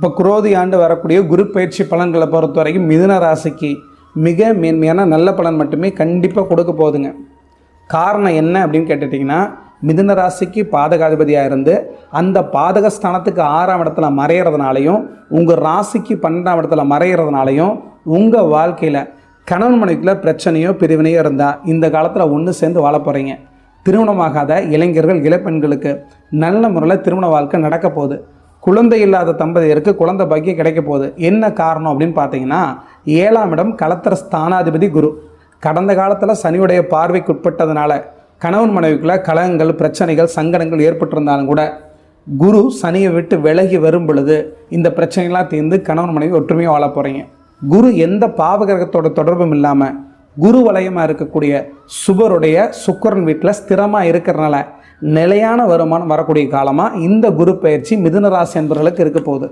இப்போ குரோதி ஆண்டு வரக்கூடிய குரு பயிற்சி பலன்களை பொறுத்த வரைக்கும் மிதுன ராசிக்கு மிக மேன்மையான நல்ல பலன் மட்டுமே கண்டிப்பாக கொடுக்க போகுதுங்க. காரணம் என்ன அப்படின்னு கேட்டுட்டிங்கன்னா மிதுன ராசிக்கு பாதகாதிபதியாக இருந்து அந்த பாதக ஸ்தானத்துக்கு ஆறாம் இடத்துல மறையிறதுனாலையும் உங்கள் ராசிக்கு பன்னெண்டாம் இடத்துல மறையிறதுனாலையும் உங்கள் வாழ்க்கையில் கணவன் மனைவிக்குள்ள பிரச்சனையோ பிரிவினையோ இருந்தால் இந்த காலத்தில் ஒன்று சேர்ந்து வாழ போகிறீங்க திருமணமாகாத இளைஞர்கள் இளப்பெண்களுக்கு நல்ல முறையில் திருமண வாழ்க்கை நடக்க போகுது. குழந்தை இல்லாத தம்பதியருக்கு குழந்தை பாக்கியம் கிடைக்க போகுது. என்ன காரணம் அப்படின்னு பார்த்தீங்கன்னா ஏழாம் இடம் கலத்தர ஸ்தானாதிபதி குரு. கடந்த காலத்தில் சனியுடைய பார்வைக்கு உட்பட்டதுனால கணவன் மனைவிக்குள்ள கலகங்கள் பிரச்சனைகள் சங்கடங்கள் ஏற்பட்டிருந்தாலும் கூட குரு சனியை விட்டு விலகி வரும் பொழுது இந்த பிரச்சனைகள்லாம் தீர்ந்து கணவன் மனைவி ஒற்றுமையாக வாழ போகிறீங்க குரு எந்த பாவகிரகத்தோட தொடர்பும் இல்லாமல் குரு வலயமாக இருக்கக்கூடிய சுபருடைய சுக்கரன் வீட்டில் ஸ்திரமாக இருக்கிறனால நிலையான வருமானம் வரக்கூடிய காலமாக இந்த குரு பயிற்சி மிதுன ராசி என்பவர்களுக்கு இருக்க போகுது.